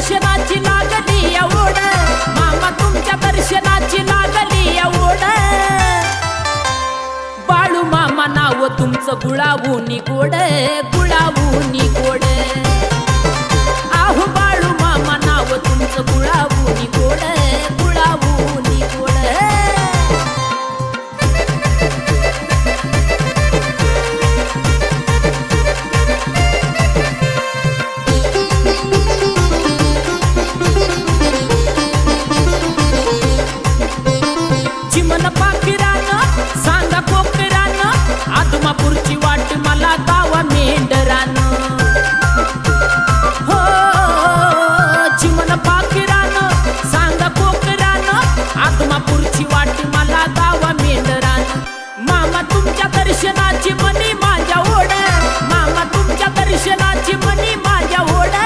दर्शनाची लागली एवढ मामा तुमच्या दर्शनाची लागली एवढ बाळू मामा नाव तुमचं गुळावून गोड. गुळावूनी